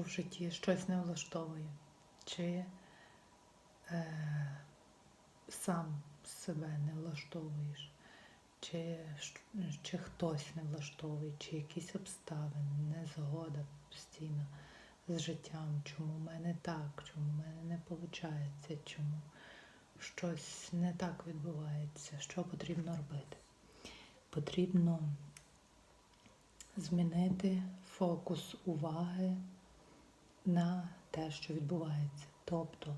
що в житті щось не влаштовує, чи е, сам себе не влаштовуєш, чи, чи хтось не влаштовує, чи якісь обставини, незгода постійно з життям, чому в мене так, чому в мене не виходить, чому щось не так відбувається, що потрібно робити. Потрібно змінити фокус уваги на те, що відбувається. Тобто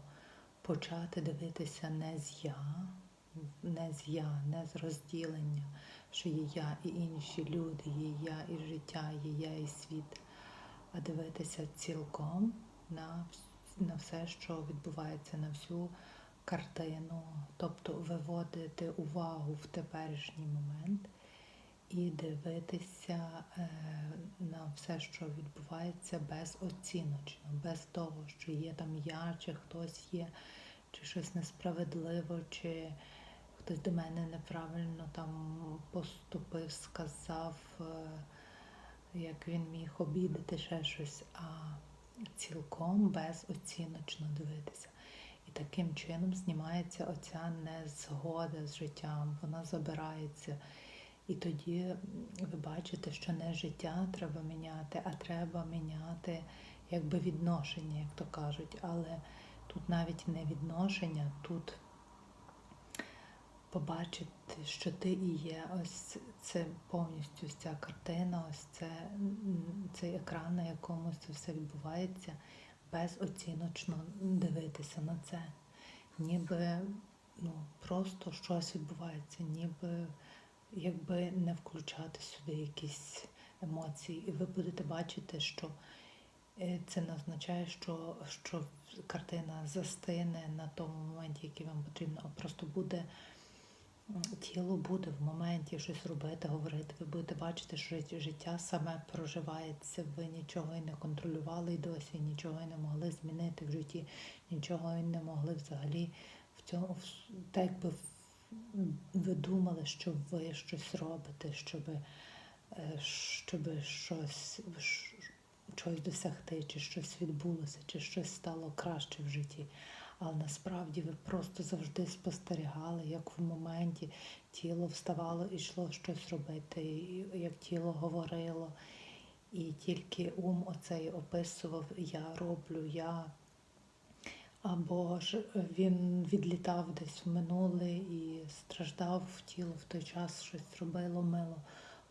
почати дивитися не з я, не з я, не з розділення, що є я і інші люди, є я і життя, є я і світ, а дивитися цілком на, на все, що відбувається, на всю картину, тобто виводити увагу в теперішній момент і дивитися е, на все, що відбувається безоціночно, без того, що є там я, чи хтось є, чи щось несправедливо, чи хтось до мене неправильно там поступив, сказав, е, як він міг обідати, ще щось, а цілком безоціночно дивитися. І таким чином знімається оця незгода з життям, вона забирається. І тоді ви бачите, що не життя треба міняти, а треба міняти якби відношення, як то кажуть. Але тут навіть не відношення, тут побачити, що ти і є. Ось це повністю ця картина, ось це, цей екран, на якому це все відбувається, безоціночно дивитися на це. Ніби ну, просто щось відбувається, ніби якби не включати сюди якісь емоції. І ви будете бачити, що е, це не означає, що, що картина застине на тому моменті, який вам потрібно, а просто буде тіло буде в моменті щось робити, говорити. Ви будете бачити, що життя саме проживається. Ви нічого і не контролювали і досі, нічого і не могли змінити в житті, нічого і не могли взагалі в цьому в- так в- ви думали, що ви щось робите, щоб, е, щоб щось, щось досягти, чи щось відбулося, чи щось стало краще в житті. Але насправді ви просто завжди спостерігали, як в моменті тіло вставало і йшло щось робити, як тіло говорило. І тільки ум оцей описував я роблю, я або ж він відлітав десь в минуле і страждав в тіло в той час, щось робило, мило,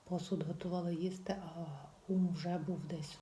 посуд готувало їсти, а ум вже був десь